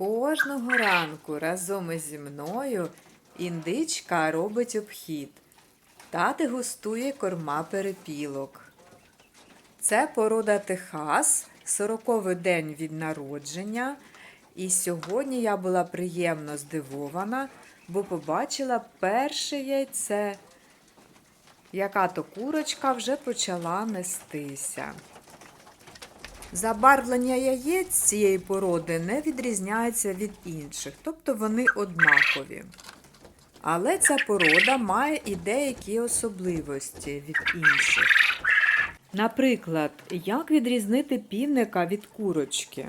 Кожного ранку разом із зі мною індичка робить обхід та дегустує корма перепілок. Це порода Техас, 40-й день від народження. І сьогодні я була приємно здивована, бо побачила перше яйце. Яка то курочка вже почала нестися. Забарвлення яєць цієї породи не відрізняється від інших, тобто вони однакові. Але ця порода має і деякі особливості від інших. Наприклад, як відрізнити півника від курочки?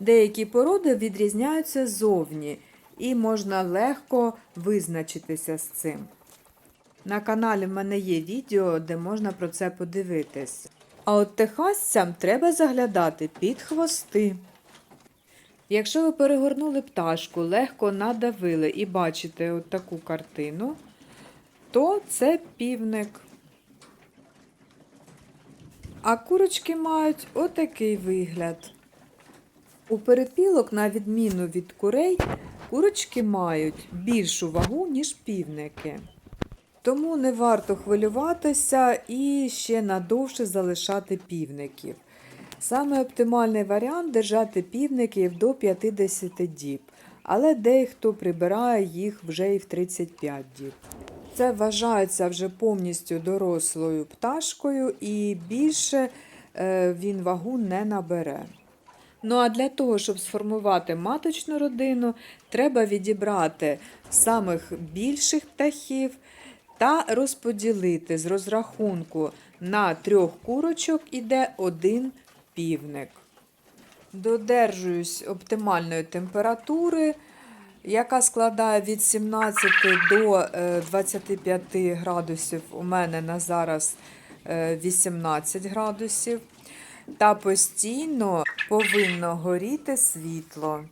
Деякі породи відрізняються зовні, і можна легко визначитися з цим. На каналі в мене є відео, де можна про це подивитись. А от техасцям треба заглядати під хвости. Якщо ви перегорнули пташку, легко надавили і бачите от таку картину, то це півник. А курочки мають отакий вигляд. У перепілок, на відміну від курей, курочки мають більшу вагу, ніж півники. Тому не варто хвилюватися і ще надовше залишати півників. Саме оптимальний варіант держати півників до 50 діб, але дехто прибирає їх вже і в 35 діб. Це вважається вже повністю дорослою пташкою і більше е, він вагу не набере. Ну а для того, щоб сформувати маточну родину, треба відібрати самих більших птахів та розподілити з розрахунку на трьох курочок іде один півник. Додержуюсь оптимальної температури, яка складає від 17 до е, 25 градусів. У мене на зараз е, 18 градусів. Та постійно повинно горіти світло.